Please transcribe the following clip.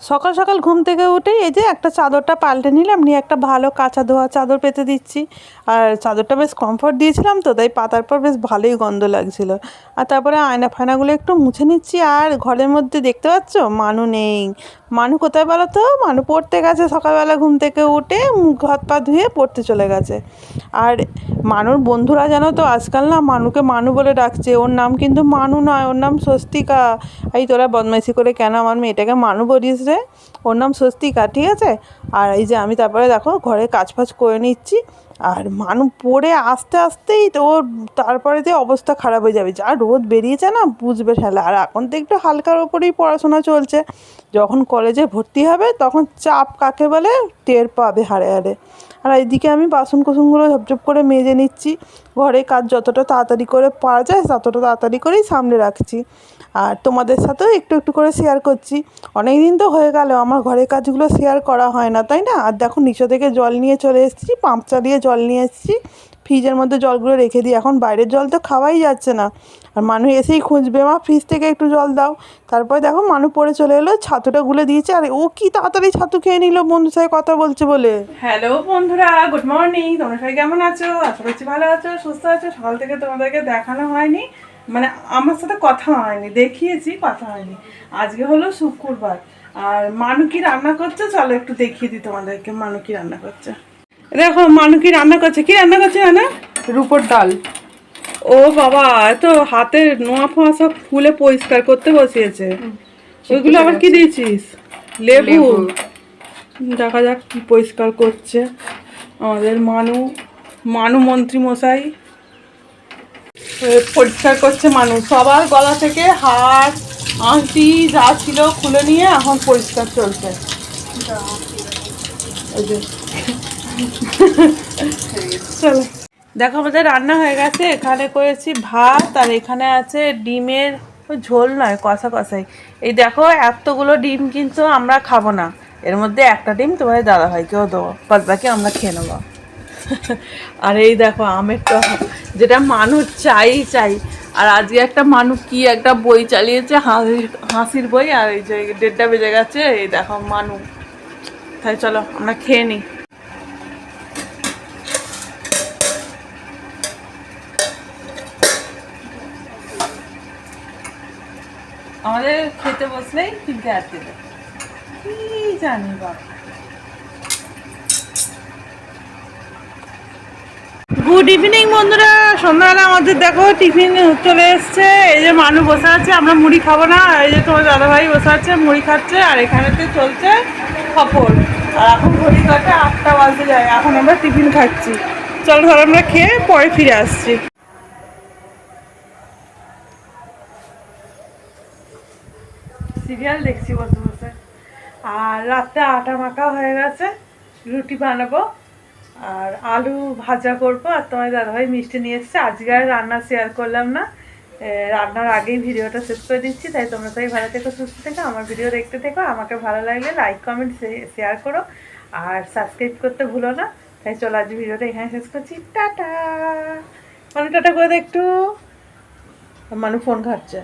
সকাল সকাল ঘুম থেকে উঠেই এই যে একটা চাদরটা পাল্টে নিলাম, নিয়ে একটা ভালো কাঁচা ধোয়া চাদর পেতে দিচ্ছি। আর চাদরটা বেশ কমফর্ট দিয়েছিলাম তো, তাই পাতার পর বেশ ভালোই গন্ধ লাগছিল। আর তারপরে আয়না ফায়নাগুলো একটু মুছে নিচ্ছি। আর ঘরের মধ্যে দেখতে পাচ্ছ? মানু নেই। মানু কোথায় বলো তো? মানু পড়তে গেছে সকালবেলা ঘুম থেকে উঠে, মুখ হাত পা ধুয়ে পড়তে চলে গেছে। আর মানুর বন্ধুরা জানো তো, আজকাল না মানুকে মানু বলে ডাকছে। ওর নাম কিন্তু মানু নয়, ওর নাম স্বস্তিকা। এই তোরা বদমাইশি করে কেন আমার মেয়েটাকে মানু বলিস রে ওর নাম স্বস্তিকা ঠিক আছে? আর এই যে আমি তারপরে দেখো ঘরে কাজ ফাজ করে নিচ্ছি, আর মানু পড়ে আস্তে আস্তেই তো ওর তারপরে যে অবস্থা খারাপ হয়ে যাবে। যা রোদ বেরিয়েছে না, বুঝবে ঠেলা। আর এখন তো একটু হালকার ওপরেই পড়াশোনা চলছে। যখন কলেজে ভর্তি হবে তখন চাপ কাকে বলে? টের পাবে হাড়ে হাড়ে। আর এইদিকে আমি বাসন কোসনগুলো ঝপঝপ করে মেজে নিচ্ছি। ঘরে কাজ যতটা তাড়াতাড়ি করে পারা যায় ততটা তাড়াতাড়ি করেই সামনে রাখছি। আর তোমাদের সাথেও একটু একটু করে শেয়ার করছি। অনেক দিন তো হয়ে গেল, আমার ঘরের কাজগুলো শেয়ার করা হয় না। তাই না? আর দেখো নিচে থেকে জল নিয়ে চলে এসেছি পাম্প চালিয়ে জল নিয়ে এসেছি। ফ্রিজের মধ্যে জলগুলো রেখে দিই। এখন বাইরের জল তো খাওয়াই যাচ্ছে না। আর মানুষ এসেই খুঁজবে, মা, ফ্রিজ থেকে একটু জল দাও। তারপরে দেখো মানুষ পড়ে চলে এলো, ছাতুটা গুলে দিয়েছে। আর ও কি তাড়াতাড়ি ছাতু খেয়ে নিল বন্ধুর সাথে কথা বলছে বলে। হ্যালো বন্ধুরা, গুড মর্নিং। তোমরা সবাই কেমন আছো? আশা করছি ভালো আছো, সুস্থ আছো। সকাল থেকে তোমাদেরকে দেখানো হয়নি। মানে আমার সাথে কথা হয়নি, দেখিয়েছি, কথা হয়নি। আজকে হলো শুক্রবার। আর মানু কি রান্না করছে? চলো একটু দেখিয়ে দিই তোমাদেরকে মানু কি রান্না করছে। দেখো মানু কি রান্না করছে? কি রান্না করছে না রুপোর ডাল। ও বাবা এত হাতের নোয়া ফোয়া সব খুলে পরিষ্কার করতে বসিয়েছে। ওইগুলো আবার কি দিয়েছিস? লেবু। দেখা যাক কি পরিষ্কার করছে। আমাদের মানু মানু মন্ত্রী মশাই। পরিষ্কার করছে মানু। সবার গলা থেকে হাত আংটি যা ছিল খুলে নিয়ে এখন পরিষ্কার চলছে। চলো। দেখো আমাদের রান্না হয়ে গেছে। এখানে করেছি ভাত, আর এখানে আছে ডিমের ঝোল নয়, কষা কষাই। এই দেখো, এতগুলো ডিম কিন্তু আমরা খাব না। এর মধ্যে একটা ডিম তোমাদের দাদা ভাইকেও দেবো বাদ বাকি আমরা খেয়ে নেব। আর এই দেখো, আমের টক, যেটা মানুষ চাই চাই। আর আজকে একটা মানুষ কি একটা বই চালিয়েছে, হাসির হাসির বই, আর এই যে দেড়টা বেজে গেছে, এই দেখো মানু। তাই চলো, আমরা খেয়ে নিই। আমাদের খেতে বসলেই তিনটে আটকে দেয় কি জানি বাবা। গুড ইভিনিং বন্ধুরা। সন্ধ্যাবেলা আমাদের দেখো টিফিন চলে এসছে। এই যে মানু বসে আছে, আমরা মুড়ি খাব না। এই যে তোমার দাদাভাই বসে আছে, মুড়ি খাচ্ছে, আর এখানেতে চলছে খপর। আর এখন ঘড়ি কাটে আটটা বাজতে যায়, এখন আমরা টিফিন খাচ্ছি। চলো ধর, আমরা খেয়ে পরে ফিরে আসছি। সিরিয়াল দেখছি বসে বসে আর রাতে আটা মাখা হয়ে গেছে, রুটি বানাবো। আর আলু ভাজা করব, আর তোমার দাদাভাই মিষ্টি নিয়ে এসছে। আজকে আর রান্না শেয়ার করলাম না। রান্নার আগেই ভিডিওটা শেষ করে দিচ্ছি, তাই তোমরা সবাই ভালো থেকো, সুস্থ থেকো, আমার ভিডিও দেখতে থেকো, আমাকে ভালো লাগলে লাইক কমেন্ট শেয়ার করো, আর সাবস্ক্রাইব করতে ভুলো না। তাই চলো আজ ভিডিওটা এখানে শেষ করছি। টাটা! মানে টাটা করে একটু। মানু ফোন ঘাটছে।